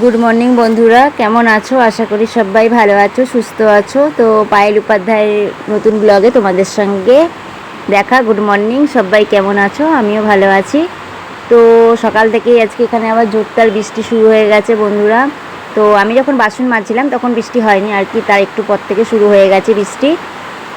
Good morning বন্ধুরা। কেমন আছো? আশা করি সবাই ভালো আছো, সুস্থ আছো। তো পায়েল উপাধ্যায়ের নতুন ব্লগে তোমাদের সঙ্গে দেখা। গুড মর্নিং সবাই কেমন আছো? আমিও ভালো আছি। তো সকাল থেকেই আজকে এখানে আবার জোরদার বৃষ্টি শুরু হয়ে গেছে, বন্ধুরা। তো আমি যখন বাসন মাজছিলাম, তখন বৃষ্টি হয়নি, আর কি তার একটু পর থেকে শুরু হয়ে গেছে বৃষ্টি।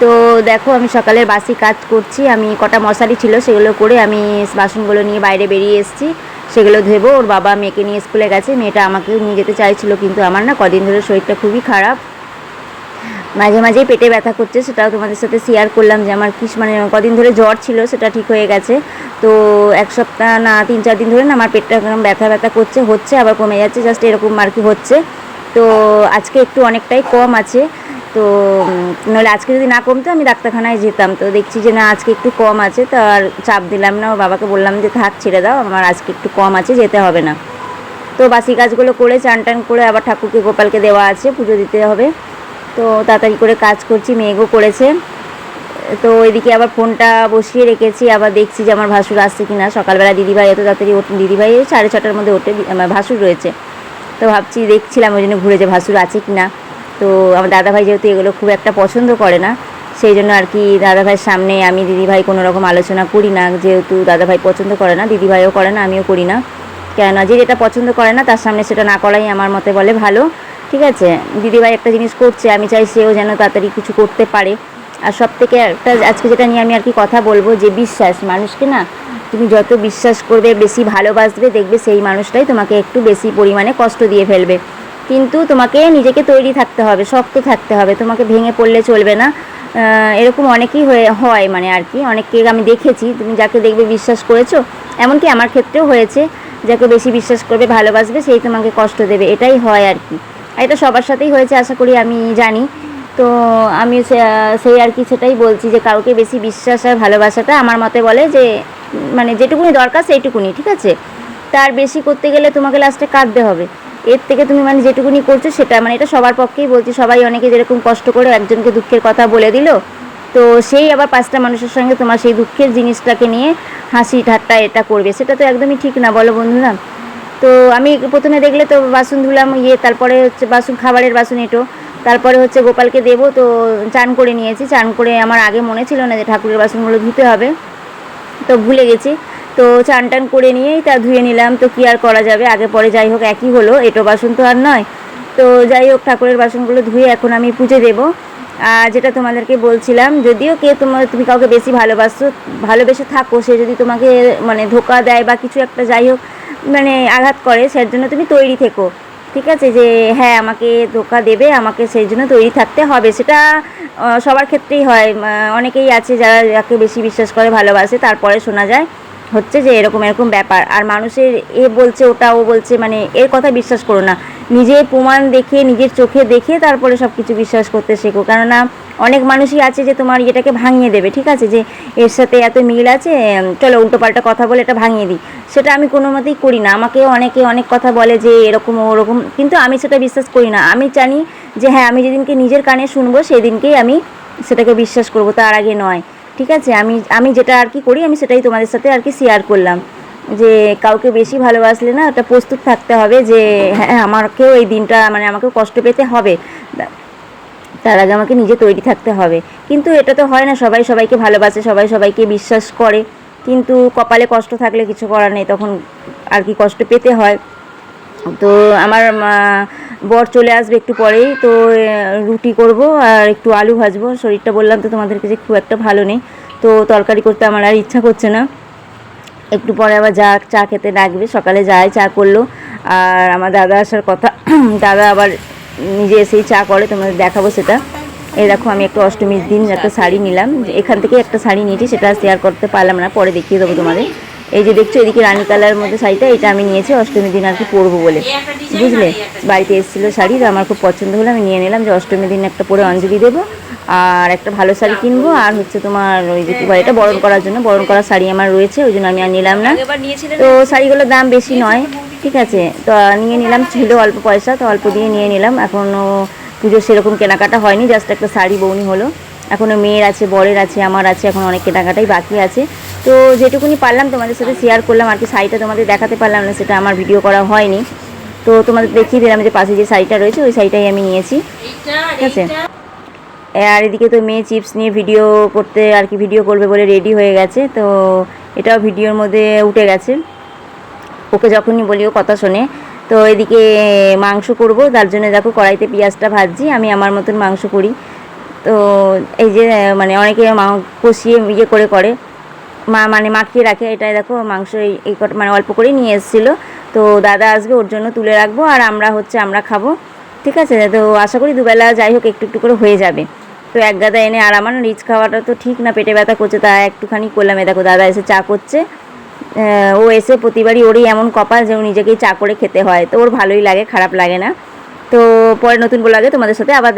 তো দেখো, আমি সকালের বাসি কাজ করছি। আমি কটা মশারি ছিল, সেগুলো করে আমি বাসনগুলো নিয়ে বাইরে বেরিয়ে এসেছি। সেগুলো ধুবো ওর বাবা মেয়েকে নিয়ে স্কুলে গেছে, মেয়েটা আমাকেও নিয়ে যেতে চাইছিল, কিন্তু আমার না কদিন ধরে শরীরটা খুবই খারাপ। মাঝে মাঝেই পেটে ব্যথা করছে, সেটাও তোমাদের সাথে শেয়ার করলাম যে আমার কি মানে কদিন ধরে জ্বর ছিল, সেটা ঠিক হয়ে গেছে। তো এক সপ্তাহ না, তিন চার দিন ধরে না আমার পেটটা এরকম ব্যথা ব্যথা করছে, হচ্ছে, আবার কমে যাচ্ছে জাস্ট এরকম আর কি হচ্ছে। তো আজকে একটু অনেকটাই কম আছে। তো নাহলে আজকে যদি না কমতো আমি ডাক্তারখানায় যেতাম। তো দেখছি যে না, আজকে একটু কম আছে, তো আর চাপ দিলাম না। বাবাকে বললাম যে, থাক, ছেড়ে দাও, আমার আজকে একটু কম আছে, যেতে হবে না। তো বাসি কাজগুলো করে, চান টান করে আবার ঠাকুরকে, গোপালকে দেওয়া আছে, পুজো দিতে হবে। তো তাড়াতাড়ি করে কাজ করছি, মেয়েগো করেছে। তো এদিকে আবার ফোনটা বসিয়ে রেখেছি, আবার দেখছি যে আমার ভাসুর আসছে কি না সকালবেলা দিদিভাই এত তাড়াতাড়ি দিদিভাই সাড়ে ছটার মধ্যে ওঠে আমার ভাসুর রয়েছে। তো ভাবছি, দেখছিলাম ওই জন্য ঘুরে যে ভাসুর আছে কি না তো আমার দাদাভাই যেহেতু এগুলো খুব একটা পছন্দ করে না, সেই জন্য আর কি দাদাভাইয়ের সামনে আমি দিদিভাই কোনো রকম আলোচনা করি না, যেহেতু দাদাভাই পছন্দ করে না, দিদিভাইও করে না, আমিও করি না। কেননা যে যেটা পছন্দ করে না, তার সামনে সেটা না করাই আমার মতে বলে ভালো, ঠিক আছে? দিদিভাই একটা জিনিস করছে, আমি চাই সেও যেন তাড়াতাড়ি কিছু করতে পারে। আর সব থেকে একটা আজকে যেটা নিয়ে আমি আর কি কথা বলব, যে বিশ্বাস, মানুষকে না তুমি যত বিশ্বাস করবে, বেশি ভালোবাসবে, দেখবে সেই মানুষটাই তোমাকে একটু বেশি পরিমাণে কষ্ট দিয়ে ফেলবে। কিন্তু তোমাকে নিজেকে তৈরি থাকতে হবে, শক্ত থাকতে হবে। তোমাকে ভেঙে পড়লে চলবে না। এরকম অনেকেই হয়ে, হয় মানে আর কি। অনেককে আমি দেখেছি, তুমি যাকে দেখবে বিশ্বাস করেছ। এমনকি আমার ক্ষেত্রেও হয়েছে, যাকে বেশি বিশ্বাস করবে, ভালোবাসবে, সেই তোমাকে কষ্ট দেবে। এটাই হয় আর কি। এটা সবার সাথেই হয়েছে, আশা করি আমি জানি। তো আমি সেই আর কি, সেটাই বলছি যে কাউকে বেশি বিশ্বাস আর ভালোবাসাটা আমার মতে বলে যে মানে যেটুকুনি দরকার সেইটুকুনি, ঠিক আছে? তার বেশি করতে গেলে তোমাকে লাস্টে কাঁদতে হবে। এর থেকে তুমি মানে যেটুকুনি করছ সেটা মানে এটা সবার পক্ষেই বলছি, সবাই অনেকে যেরকম কষ্ট করে একজনকে দুঃখের কথা বলে দিল, তো সেই আবার পাঁচটা মানুষের সঙ্গে তোমার সেই দুঃখের জিনিসটাকে নিয়ে হাসি ঠাট্টা এটা করবে, সেটা তো একদমই ঠিক না, বলো বন্ধুরা। তো আমি প্রথমে দেখলে তো বাসন ধুলাম ইয়ে তারপরে হচ্ছে বাসন, খাবারের বাসন এটো, তারপরে হচ্ছে গোপালকে দেবো, তো চান করে নিয়েছি, চান করে আমার আগে মনে ছিল না যে ঠাকুরের বাসনগুলো ধুতে হবে, তো ভুলে গেছি। তো চান টান করে নিয়েই তা ধুয়ে নিলাম। তো কি আর করা যাবে? আগে পরে যাই হোক, একই হলো। এটো বাসন তো আর নয়। তো যাই হোক, ঠাকুরের বাসনগুলো ধুয়ে এখন আমি পুজো দেবো। আর যেটা তোমাদেরকে বলছিলাম, যদিও কে তোমার তুমি কাউকে বেশি ভালোবাসো, ভালোবেসে থাকো, সে যদি তোমাকে মানে ধোকা দেয় বা কিছু একটা যাই হোক মানে আঘাত করে সের জন্য তুমি তৈরি থেকো। ঠিক আছে? যে হ্যাঁ আমাকে ধোকা দেবে, আমাকে সেই জন্য তৈরি থাকতে হবে। সেটা সবার ক্ষেত্রেই হয়। অনেকেই আছে যারা যাকে বেশি বিশ্বাস করে, ভালোবাসে, তারপরে শোনা যায়। হচ্ছে যে এরকম এরকম ব্যাপার। আর মানুষের এ বলছে, ওটা ও বলছে মানে এর কথা বিশ্বাস করো না। নিজের প্রমাণ দেখে, নিজের চোখে দেখে তারপরে সব কিছু বিশ্বাস করতে শেখো। কেননা অনেক মানুষই আছে যে তোমার ইয়েটাকে ভাঙিয়ে দেবে, ঠিক আছে? যে এর সাথে এত মিল আছে চলো উল্টোপাল্টা কথা বলে এটা ভাঙিয়ে দিই। সেটা আমি কোনো মতেই করি না। আমাকে অনেকে অনেক কথা বলে যে এরকম, ওরকম, কিন্তু আমি সেটা বিশ্বাস করি না। আমি জানি যে হ্যাঁ আমি যেদিনকে নিজের কানে শুনব, সেদিনকেই আমি সেটাকে বিশ্বাস করব, তার আগে নয়। ঠিক আছে? আমি আমি যেটা আর কি করি, আমি সেটাই তোমাদের সাথে আর কি শেয়ার করলাম। যে কাউকে বেশি ভালোবাসলে না ওটা প্রস্তুত থাকতে হবে যে হ্যাঁ আমাকেও এই দিনটা মানে আমাকেও কষ্ট পেতে হবে। তার আগে আমাকে নিজে তৈরি থাকতে হবে। কিন্তু এটা তো হয় না, সবাই সবাইকে ভালোবাসে, সবাই সবাইকে বিশ্বাস করে। কিন্তু কপালে কষ্ট থাকলে কিছু করার নেই, তখন আর কি কষ্ট পেতে হয়। তো আমার বর চলে আসবে একটু পরেই, তো রুটি করব আর একটু আলু ভাজবো। শরীরটা বললাম তো তোমাদেরকে যে খুব একটা ভালো নেই, তো তরকারি করতে আমার আর ইচ্ছা করছে না। একটু পরে আবার যা চা খেতে ডাকবে, সকালে যায় চা করল। আর আমার দাদা আসার কথা, দাদা আবার নিজে এসেই চা করে, তোমাদের দেখাবো সেটা। এই দেখো, আমি একটা অষ্টমীর দিন একটা শাড়ি নিলাম। এখান থেকে একটা শাড়ি নিয়েছি, সেটা শেয়ার করতে পারলাম না, পরে দেখিয়ে দেবো তোমাদের। এই যে দেখছ এদিকে রানী কালার মধ্যে শাড়িটা এটা আমি নিয়েছি অষ্টমীর দিন আর কি পরবো বলে। বুঝলে? বাড়িতে এসেছিল শাড়ি তো আমার খুব পছন্দ হলো আমি নিয়ে নিলাম যে অষ্টমীর দিন একটা পরে অঞ্জলি দেবো আর একটা ভালো শাড়ি কিনবো আর হচ্ছে তোমার ওই যে এটা বরণ করার জন্য বরণ করার শাড়ি আমার রয়েছে ওই জন্য আমি আর নিলাম না। তো শাড়িগুলোর দাম বেশি নয় ঠিক আছে? তো নিয়ে নিলাম ছিল অল্প পয়সা তো অল্প দিয়ে নিয়ে নিলাম এখনও পুজো সেরকম কেনাকাটা হয়নি জাস্ট একটা শাড়ি বৌনি হলো। এখনও মেয়ের আছে বরের আছে আমার আছে এখন অনেক কেনাকাটাই বাকি আছে। তো যেটুকুনি পারলাম তোমাদের সাথে শেয়ার করলাম আর কি শাড়িটা তোমাদের দেখাতে পারলাম না সেটা আমার ভিডিও করা হয়নি। তো তোমাদের দেখিয়ে দিলাম যে পাশে যে শাড়িটা রয়েছে ওই শাড়িটাই আমি নিয়েছি। ঠিক আছে? আর এদিকে তো মেয়ে চিপস নিয়ে ভিডিও করতে আর কি ভিডিও করবে বলে রেডি হয়ে গেছে তো এটাও ভিডিওর মধ্যে উঠে গেছে। ওকে যখনই বলি ও কথা শোনে তো এদিকে মাংস করব তার জন্য দেখো কড়াইতে পেঁয়াজটা ভাজছি আমি আমার মতন মাংস করি। তো এই যে মানে অনেকে মা- কষিয়ে ইয়ে করে করে মা মানে মাখিয়ে রাখে, এটাই দেখো মাংস এই- মানে অল্প করেই নিয়ে এসেছিল। তো দাদা আসবে ওর জন্য তুলে রাখব আর আমরা হচ্ছে আমরা খাব। ঠিক আছে? তো আশা করি দুবেলা যাই হোক, একটু একটু করে হয়ে যাবে। তো এক গাদা এনে আর আমার রিচ খাওয়াটা তো ঠিক না, পেটে ব্যথা করছে, তা একটুখানি করলাম। এ দেখো, দাদা এসে চা করছে। ও এসে প্রতিবারই ওরই এমন কপাল যে ও নিজেকেই চা করে খেতে হয়। তো ওর ভালোই লাগে, খারাপ লাগে না। তো পরে নতুন বলে তোমাদের সাথে আবার